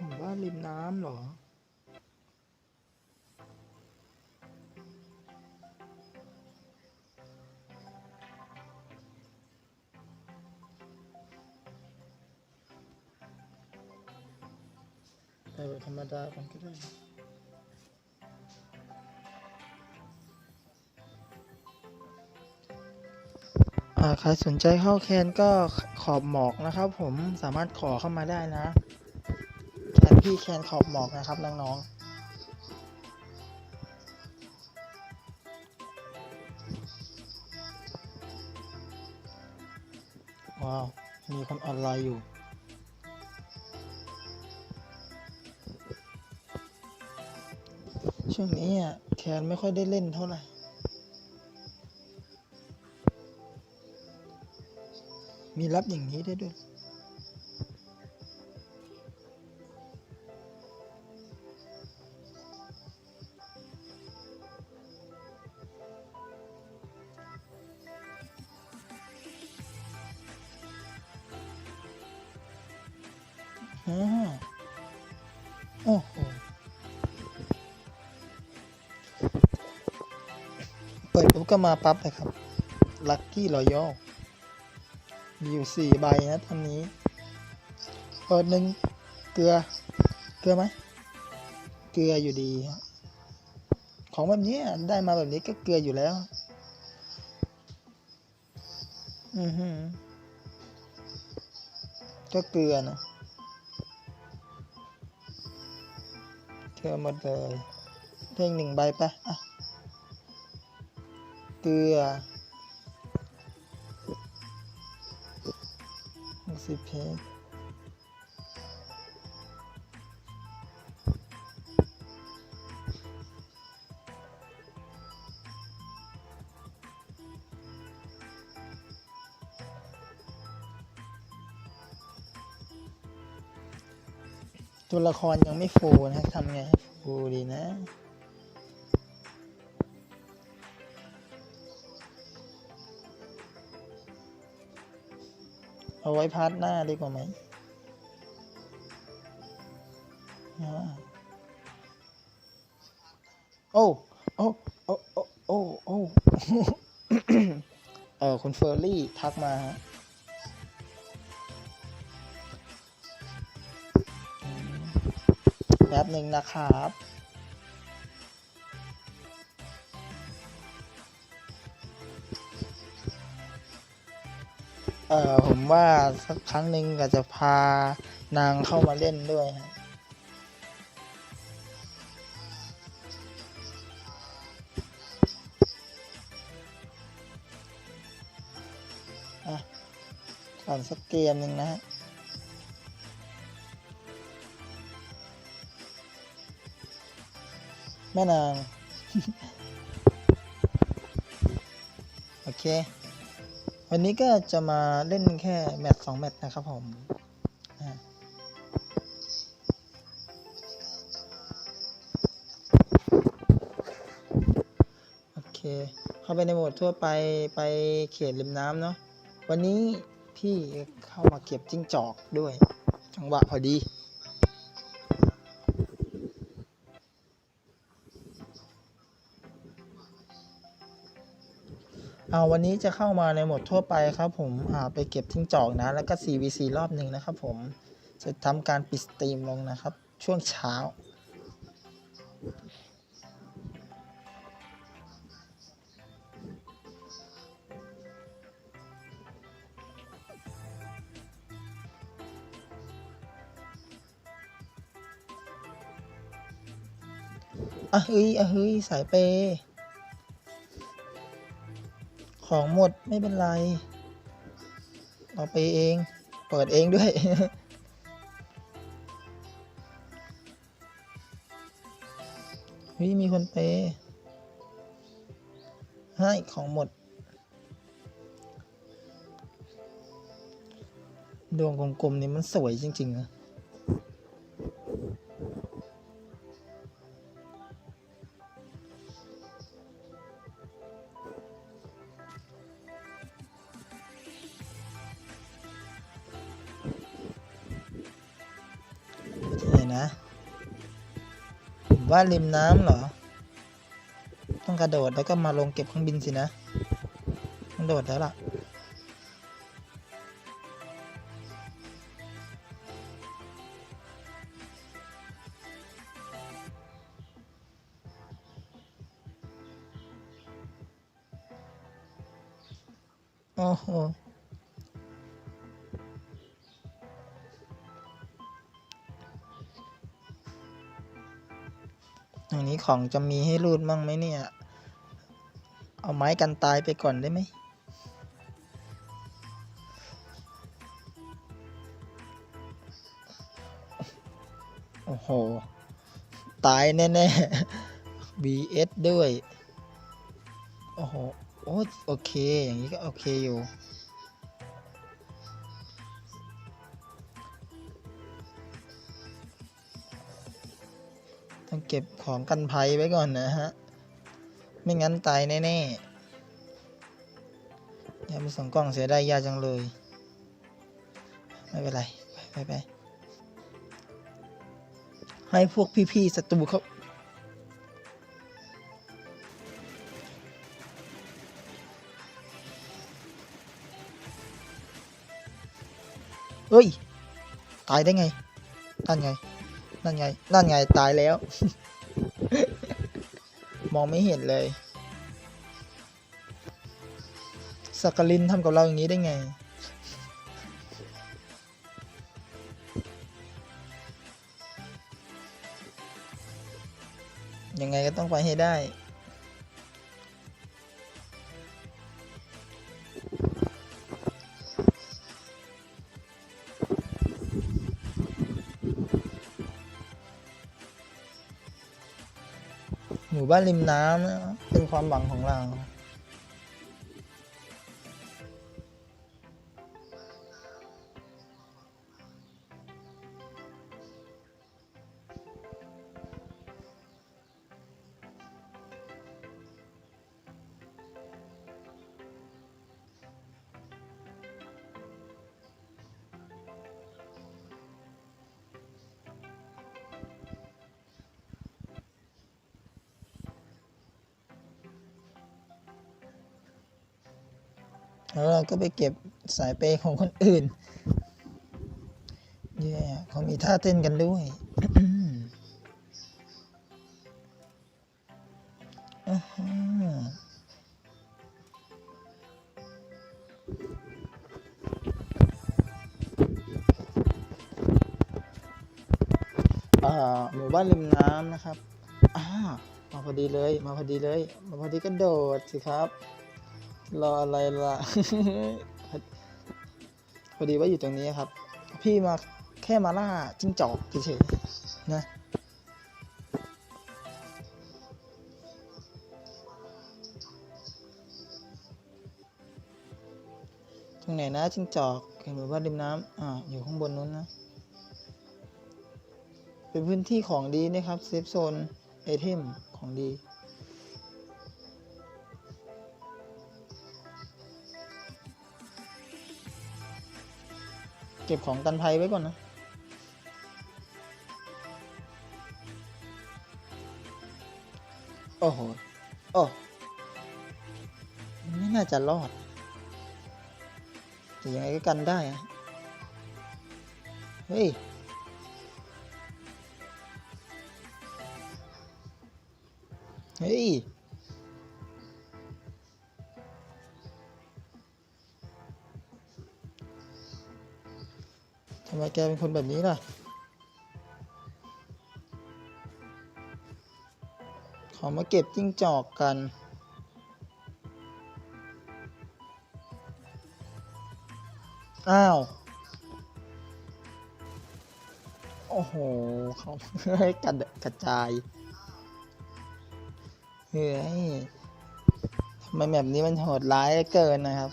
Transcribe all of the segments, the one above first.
ผมว่าริมน้ำเหรอแบบธรรมดากันก็ได้ใครสนใจเข้าแคนก็ขอบหมอกนะครับผมสามารถขอเข้ามาได้นะ พี่แคนขอบหมอกนะครับน้องๆว้าว มีคนออนไลน์อยู่ ช่วงนี้อะแคนไม่ค่อยได้เล่นเท่าไหร่ มีรับอย่างนี้ได้ด้วย ก็มาปั๊บเลยครับลัคกี้รอยัลมีอยู่สี่ใบนะตอนนี้เปิดหนึ่งเกลือ เกลือไหม เกลืออยู่ดี ของแบบนี้ได้มาแบบนี้ก็เกลืออยู่แล้ว อือหือ ก็เกลือนะเกลือหมดเลยเพียงหนึ่งใบไปอะ เกลือสิบเพชตัวละครยังไม่ฟูนะทำไงให้ฟูดีนะ เอาไว้พาร์ทหน้าดีกว่าไหมโอ้โอ้โอ้โอ้โอ้โอ้เออคุณเฟอร์รี่ทักมาฮะแป๊บหนึ่งนะครับ เออผมว่าสักครั้งหนึ่งก็จะพานางเข้ามาเล่นด้วยฮะอะก่อนสักเกมหนึ่งนะฮะแม่นาง โอเค วันนี้ก็จะมาเล่นแค่แมตช์สองแมตช์นะครับผมโอเค เข้าไปในโหมดทั่วไปไปเขตริมน้ำเนาะวันนี้พี่เข้ามาเก็บจิ้งจอกด้วย จังหวะพอดี เอาวันนี้จะเข้ามาในหมดทั่วไปครับผมอ่าไปเก็บทิ้งจอกนะ แล้วก็ CVC รอบหนึ่งนะครับผมจะทำการปิดสตรีมลงนะครับ ช่วงเช้าอะเฮ้ยอะเฮ้ยสายเปย์ ของหมดไม่เป็นไร เราไปเอง เปิดเองด้วยฮ้ยมีคนเปให้ของหมด ดวงกลมๆนี่มันสวยจริง ๆ นะ ว่าริมน้ำเหรอ ต้องกระโดดแล้วก็มาลงเก็บเครื่องบินสินะต้องโดดแล้วล่ะโอ้โห ของจะมีให้รูดมั่งไหมเนี่ย เอาไม้กันตายไปก่อนได้ไหม โอ้โห ตายแน่ๆ VS ด้วย โอ้โหโอโอเค อย่างนี้ก็โอเคอยู่ ต้องเก็บของกันภัยไว้ก่อนนะฮะ ไม่งั้นตายแน่ๆอย่าไปส่งกล้องเสียได้ยากจังเลย ไม่เป็นไร ไปไปให้พวกพี่ๆศัตรูเขาเฮ้ย ตายได้ไงนั่นไง นั่นไง นั่นไงตายแล้ว มองไม่เห็นเลยสักกลินทำกับเราอย่างนี้ได้ไง ยังไงก็ต้องไปให้ได้ ว่านริมน้ำเป็นความหวังของเรา แล้วเราก็ไปเก็บสายเปย์ของคนอื่นเย่เขามีท่าเต้นกันด้วยอื้อหืออ่าหมู่บ้านริมน้ำนะครับ อ่า มาพอดีเลย มาพอดีเลย มาพอดีก็โดดสิครับ รออะไรล่ะ พอดีว่าอยู่ตรงนี้ครับ พี่มาแค่มาล่าจิ้งจอกเฉยๆนะตรงไหนนะจิ้งจอกเห็นหรือว่าริมน้ำอ่าอยู่ข้างบนนู้นนะ เป็นพื้นที่ของดีนะครับเซฟโซนไอเทมของดี ก็บของกันภัยไว้ก่อนนะ โอ้โห โอ้ไม่น่าจะรอด แต่ยังไงก็กันได้อะเฮ้ย เฮ้ย ไมแกเป็นคนแบบนี้ล่ะ ขอมาเก็บจิ้งจอกกัน อ้าว โอ้โห เขาให้กันกระจาย เฮ้ยทำไมแบบนี้มันโหดร้ายเกินนะครับ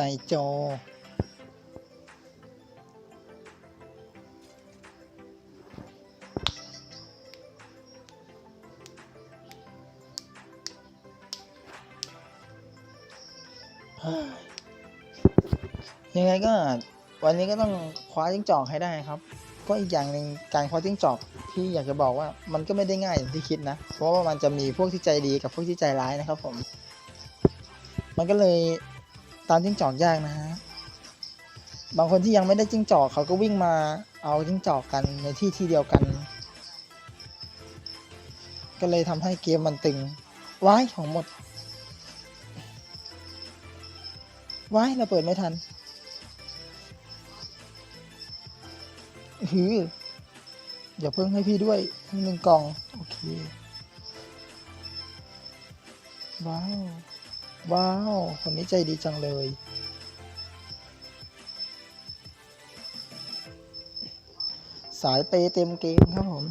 ส่จเฮ้ยยังไงก็วันนี้ก็ต้องคว้าจิ้งจอกให้ได้ครับ ก็อีกอย่างหนึ่งการคว้าจิ้งจอกที่อยากจะบอกว่ามันก็ไม่ได้ง่ายอย่างที่คิดนะ เพราะว่ามันจะมีพวกที่ใจดีกับพวกที่ใจร้ายนะครับผม มันก็เลย ตามจิ้งจอกยากนะฮะ บางคนที่ยังไม่ได้จิ้งจอกเขาก็วิ่งมาเอาจิ้งจอกกันในที่ที่เดียวกัน ก็เลยทำให้เกมมันตึง ว้ายของหมด ว้ายเราเปิดไม่ทัน หืออย่าเพิ่งให้พี่ด้วยหนึ่งกล่อง โอเค ว้าว ว้าว คนนี้ใจดีจังเลย สายเปเต็มเกมครับผม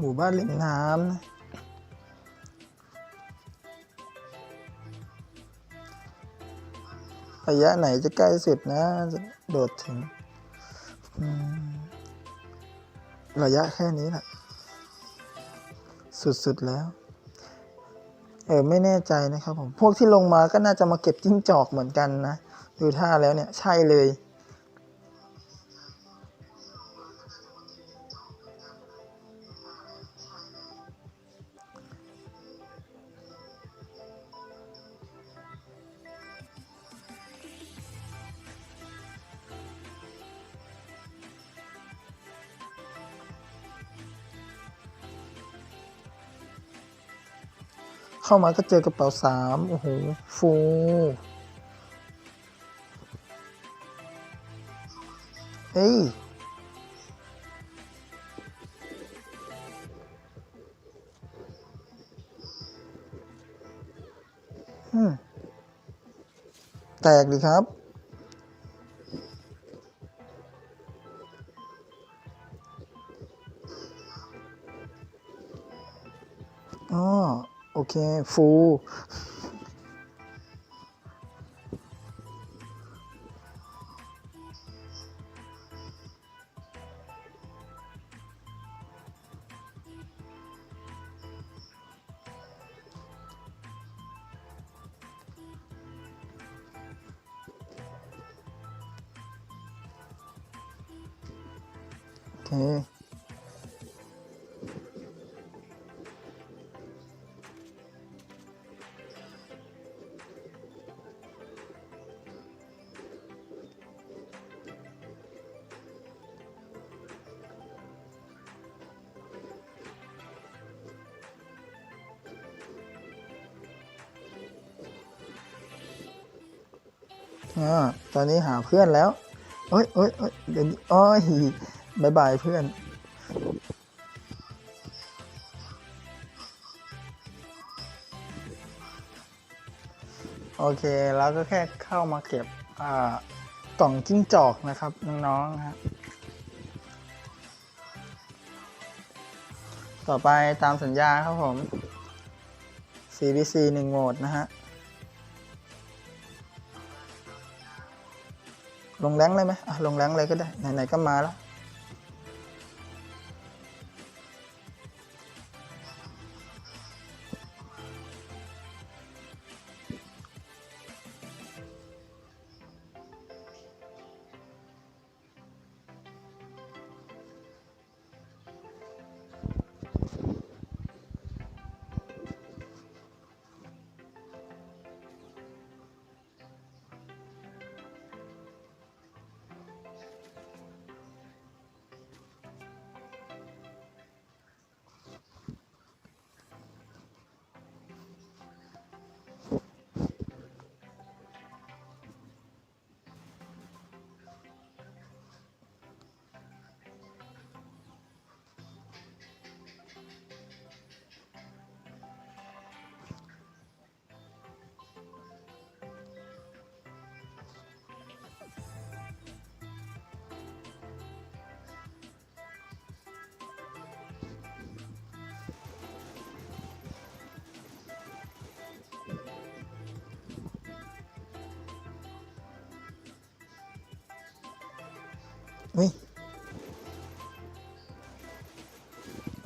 หมู่บ้านริมน้ำนะระยะไหนจะใกล้สุดนะ โดดถึง ระยะแค่นี้แหละ สุดๆแล้ว เออ ไม่แน่ใจนะครับผม พวกที่ลงมาก็น่าจะมาเก็บจิ้งจอกเหมือนกันนะ ดูท่าแล้วเนี่ย ใช่เลย เข้ามาก็เจอกระเป๋าสามโอ้โห ฟู เฮ้ย แตกดีครับ โอเค อ่าตอนนี้หาเพื่อนแล้วเอ้ยเอ้ยเอ้ยเดี๋ยวนี้อ้อยบายบายเพื่อน โอเค แล้วก็แค่เข้ามาเก็บ อ่ากล่องจิ้งจอกนะครับ น้องๆนะฮะต่อไปตามสัญญาครับผม CBC 1โหมดนะฮะ ลงแรงเลยไหมลงแรงเลยก็ได้ไหนๆก็มาแล้ว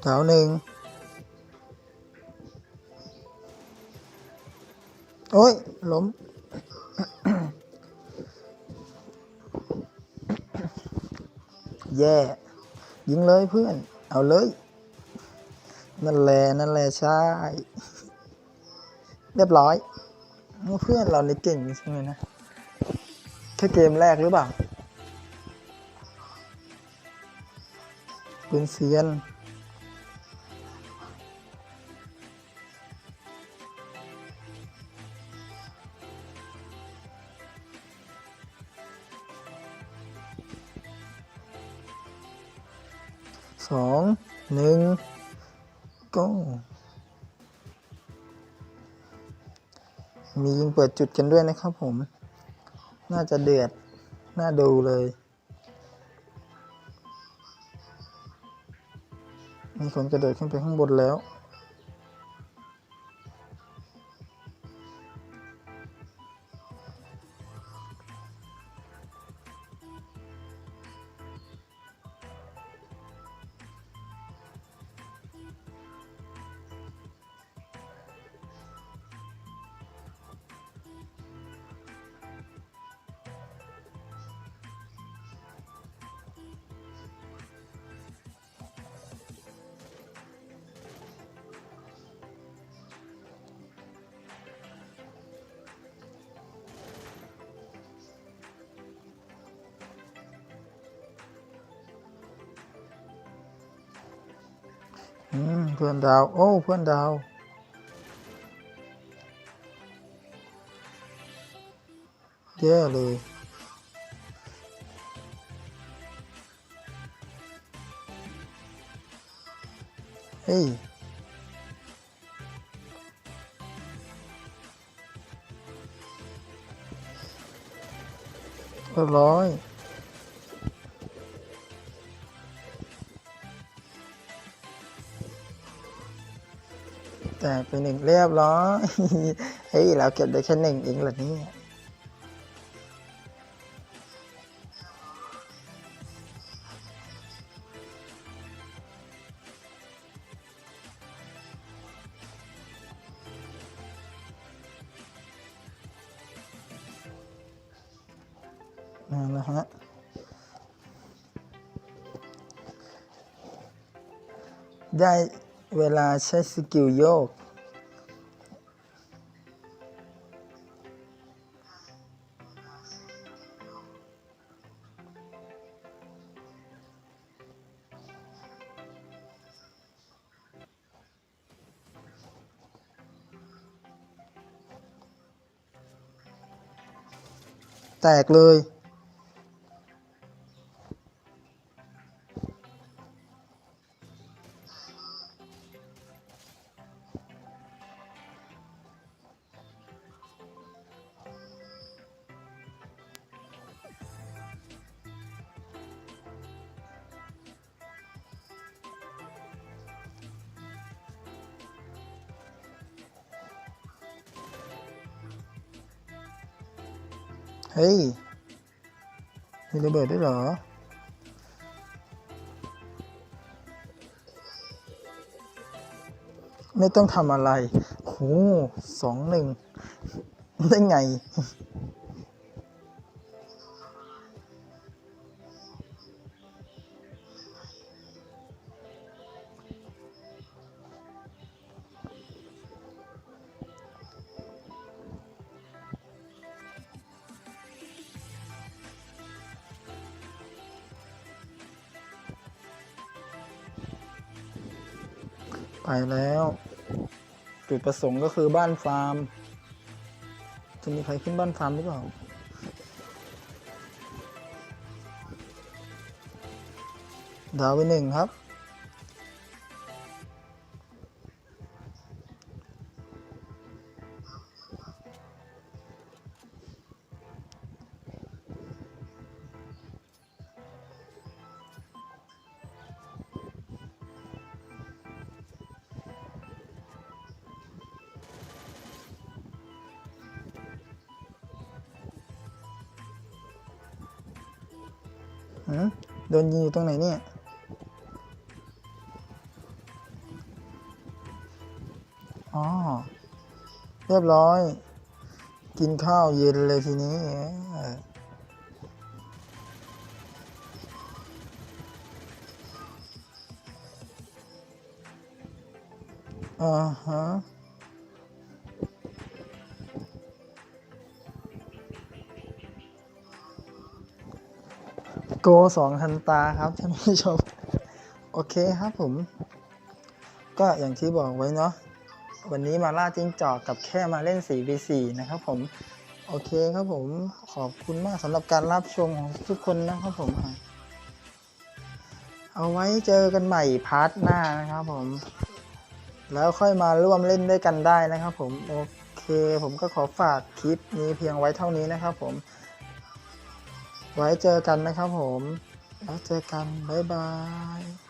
ดาวหนึ่งโอ้ยล้มแย่ยิงเลยเพื่อน เอาเลย นั่นแหละนั่นแหละใช่ เรียบร้อย เพื่อนเราในเก่งจริงๆเลยนะ แค่เกมแรกหรือเปล่าเป็นเซียน สองหนึ่งก็มียิงเปิดจุดกันด้วยนะครับผม น่าจะเดือด น่าดูเลย มีคนกระโดดขึ้นไปข้างบนแล้ว เพื่อนดาว โอ้ เพื่อนดาว แย่เลย เฮ้ยเรียบร้อย ตกไปหนึ่งเรียบร้อยเฮ้ยเราเก็บได้แค่หนึ่งเองเหรอเนี่ยนั่นนะฮะได้ เวลาใช้สกิลโยก แตกเลย เฮ้ย มีระเบิดด้วยเหรอ ไม่ต้องทำอะไรโหสองหนึ่งได้ไง ไปแล้ว จุดประสงค์ก็คือบ้านฟาร์ม จะมีใครขึ้นบ้านฟาร์มหรือเปล่าดาวไปหนึ่งครับ โดนยิงอยู่ตรงไหนเนี่ยอ๋อเรียบร้อย กินข้าวเย็นเลยทีนี้อ่าฮะ โกสองทันตาครับท่านผู้ชม โอเคครับผม ก็อย่างที่บอกไว้เนาะวันนี้มาล่าจิ้งจอกกับแค่มาเล่น 4v4 นะครับผม โอเคครับผมขอบคุณมากสำหรับการรับชมของทุกคนนะครับผม เอาไว้เจอกันใหม่พาร์ทหน้านะครับผม แล้วค่อยมาร่วมเล่นด้วยกันได้นะครับผม โอเคผมก็ขอฝากคลิปนี้เพียงไว้เท่านี้นะครับผม ไว้เจอกันนะครับผม แล้วเจอกัน บ๊ายบาย